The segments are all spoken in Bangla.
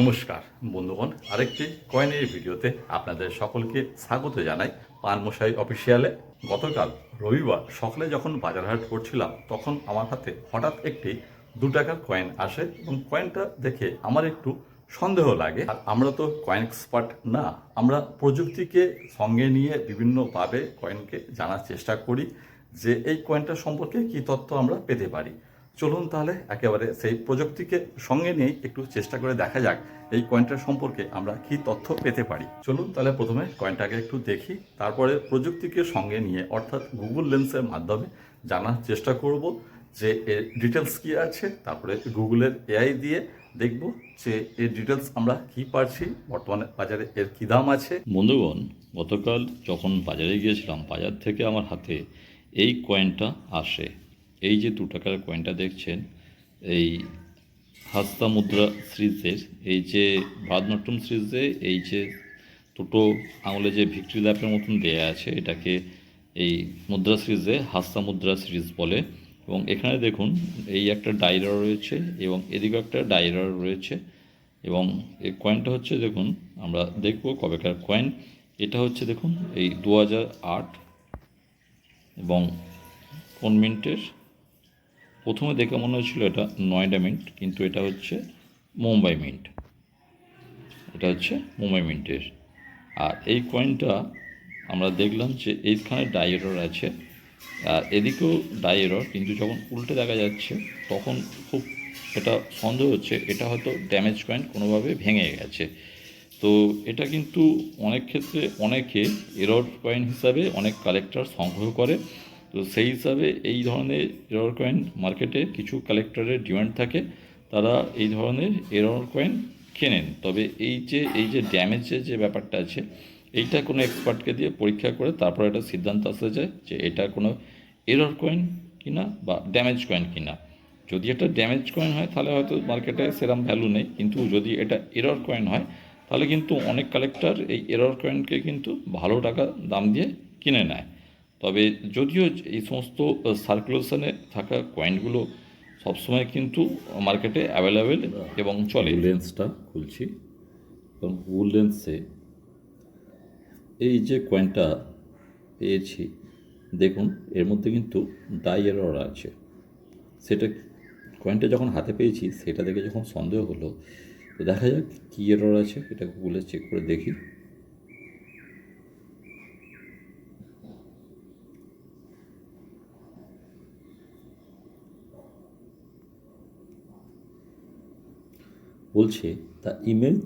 নমস্কার, বন্ধুগণ। আরেকটি কয়েনের ভিডিওতে আপনাদের সকলকে স্বাগত জানাই। পানমশাই অফিসিয়ালে গতকাল রবিবার সকালে যখন বাজারহাট করছিলাম, তখন আমার হাতে হঠাৎ একটি দু টাকার কয়েন আসে এবং কয়েনটা দেখে আমার একটু সন্দেহ লাগে। আর আমরা তো কয়েন এক্সপার্ট না, আমরা প্রযুক্তিকে সঙ্গে নিয়ে বিভিন্নভাবে কয়েনকে জানার চেষ্টা করি যে এই কয়েনটা সম্পর্কে কী তথ্য আমরা পেতে পারি। চলুন তাহলে একেবারে সেই প্রযুক্তিকে সঙ্গে নিয়েই একটু চেষ্টা করে দেখা যাক এই কয়েনটার সম্পর্কে আমরা কি তথ্য পেতে পারি। চলুন তাহলে প্রথমে কয়েনটাকে একটু দেখি, তারপরে প্রযুক্তিকে সঙ্গে নিয়ে অর্থাৎ গুগল লেন্সের মাধ্যমে জানার চেষ্টা করব যে এর ডিটেলস কি আছে, তারপরে গুগলের এআই দিয়ে দেখব যে এর ডিটেলস আমরা কি পারছি, বর্তমানে বাজারে এর কী দাম আছে। বন্ধুগণ, গতকাল যখন বাজারে গিয়েছিলাম, বাজার থেকে আমার হাতে এই কয়েনটা আসে। এই যে দু টাকার কয়েনটা দেখছেন, এই হাস্তা মুদ্রা সিরিজের এই যে ভারতনাট্যম সিরিজে এই যে দুটো আঙুলে যে ভিক্টরি ল্যাপের মতন দেয়া আছে, এটাকে এই মুদ্রা সিরিজে হাস্তা মুদ্রা সিরিজ বলে। এবং এখানে দেখুন, এই একটা ডায়রা রয়েছে এবং এদিকেও একটা ডায়রা রয়েছে। এবং এই কয়েনটা হচ্ছে দেখুন, আমরা দেখব কবেকার কয়েন এটা হচ্ছে দেখুন, এই দু এবং কোন মিন্টের প্রথমে দেখে মনে হচ্ছিল এটা নয়ডা মিন্ট, কিন্তু এটা হচ্ছে মুম্বাই মিন্ট। এটা হচ্ছে মুম্বাই মিন্টের। আর এই কয়েনটা আমরা দেখলাম যে এইখানে ডাইরর আছে। আর এদিকেও ডাইরর কিন্তু যখন উল্টে দেখা যাচ্ছে, তখন খুব এটা সন্দেহ হচ্ছে, এটা হয়তো ড্যামেজ কয়েন, কোনোভাবে ভেঙে গেছে। তো এটা কিন্তু অনেক ক্ষেত্রে অনেকে এরর কয়েন হিসাবে অনেক কালেক্টর সংগ্রহ করে। তো সেই হিসাবে এই ধরনের এরর কয়েন মার্কেটে কিছু কালেক্টরের ডিমান্ড থাকে, তারা এই ধরনের এরর কয়েন কেনেন। তবে এই যে এই যে ড্যামেজের যে ব্যাপারটা আছে, এইটা কোনো এক্সপার্টকে দিয়ে পরীক্ষা করে তারপর একটা সিদ্ধান্ত আসা যায় যে এটা কোনো এরর কয়েন কিনা বা ড্যামেজ কয়েন কিনা। যদি এটা ড্যামেজ কয়েন হয়, তাহলে হয়তো মার্কেটে সেরম ভ্যালু নেই। কিন্তু যদি এটা এরর কয়েন হয়, তাহলে কিন্তু অনেক কালেক্টর এই এরর কয়েনকে কিন্তু ভালো টাকা দাম দিয়ে কিনে নেয়। তবে যদিও এই সমস্ত সার্কুলেশনে থাকা কয়েনগুলো সবসময় কিন্তু মার্কেটে অ্যাভেলেবেল এবং চলে। লেন্সটা খুলছি। এবং গুগল লেন্সে এই যে কয়েনটা পেয়েছি দেখুন এর মধ্যে কিন্তু ডাই এরর আছে। সেটা কয়েনটা যখন হাতে পেয়েছি সেটা দেখে যখন সন্দেহ হলো তো দেখা যাক কী এরর আছে এটা গুগলে চেক করে দেখি। বলছে the image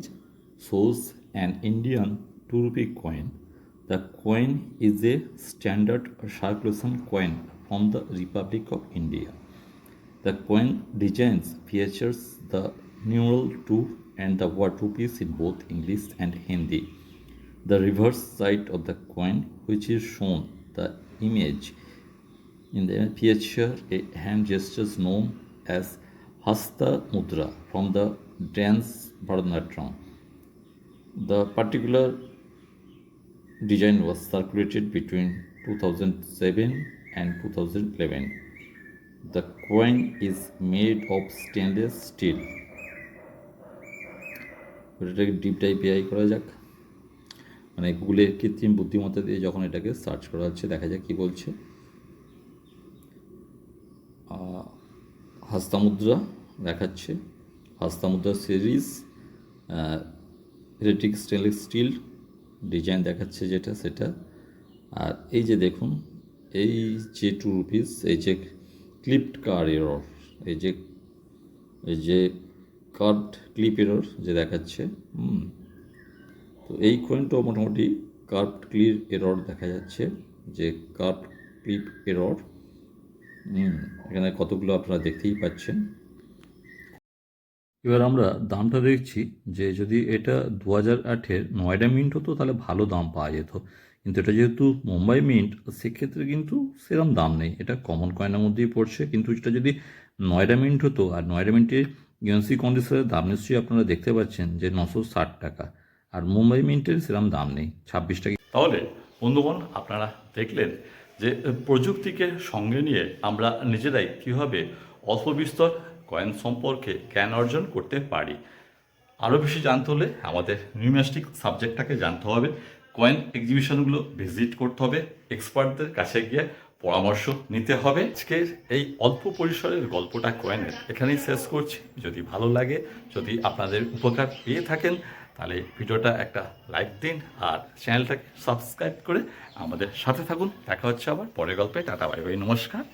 shows an Indian two rupee coin the coin is a standard circulation coin from the Republic of India The coin designs features the numeral 2 and the word rupees in both English and Hindi. The reverse side of the coin, which is shown the image in the feature a hand gestures known as Hasta Mudra from the dance Bharatanatyam. The particular design was circulated between 2007 and 2011. The coin is made of stainless steel. এটাকে ডিপ টাইপ এআই করা যাক মানে গুগলের কৃত্রিম বুদ্ধিমত্তা দিয়ে যখন এটাকে সার্চ করা হচ্ছে দেখা যাক কী বলছে হাস্তামুদ্রা দেখাচ্ছে হাস্তামুদ্রা series electric stainless steel design দেখাচ্ছে যেটা, সেটা। আর এই যে দেখুন, এই যে টু রুপিস এই যে ক্লিপড কার এরর এই যে এই যে কার্ড ক্লিপ এরর যে দেখাচ্ছে তো এই কয়েনটাও মোটামুটি কার্ভড ক্লিপ এরর দেখা যাচ্ছে, যে কার্ভ ক্লিপ এরর এখানে কতগুলো আপনারা দেখতেই পাচ্ছেন। এবার আমরা দামটা দেখছি যে যদি এটা দু হাজার আটের নয়ডা মিন্ট হতো, তাহলে ভালো দাম পাওয়া যেত। কিন্তু এটা যেহেতু মুম্বাই মিন্ট, সেক্ষেত্রে কিন্তু সেরকম দাম নেই। এটা কমন কয়েনের মধ্যেই পড়ছে। কিন্তু এটা যদি নয়ডা মিন্ট হতো, আর নয়ডা মিন্টের ইউএনসি কন্ডিশনের দাম নিশ্চয়ই আপনারা দেখতে পাচ্ছেন যে নশো ষাট টাকা। আর মুম্বাই মিন্টের সেরকম দাম নেই, ছাব্বিশ টাকা। তাহলে বন্ধুগণ, আপনারা দেখলেন যে প্রযুক্তিকে সঙ্গে নিয়ে আমরা নিজেরাই কীভাবে অল্প বিস্তর কয়েন সম্পর্কে জ্ঞান অর্জন করতে পারি। আরও বেশি জানতে হলে আমাদের নিউম্যাস্টিক সাবজেক্টটাকে জানতে হবে। কয়েন এক্সিবিশনগুলো ভিজিট করতে হবে। এক্সপার্টদের কাছে গিয়ে পরামর্শ নিতে হবে। আজকের এই অল্প পরিসরের গল্পটা কয়েনের এখানেই শেষ করছি। যদি ভালো লাগে, যদি আপনাদের উপকার পেয়ে থাকেন, তাহলে ভিডিওটা একটা লাইক দিন আর চ্যানেলটাকে সাবস্ক্রাইব করে আমাদের সাথে থাকুন। দেখা হচ্ছে আবার পরের গল্পে। টাটা বাই বাই নমস্কার।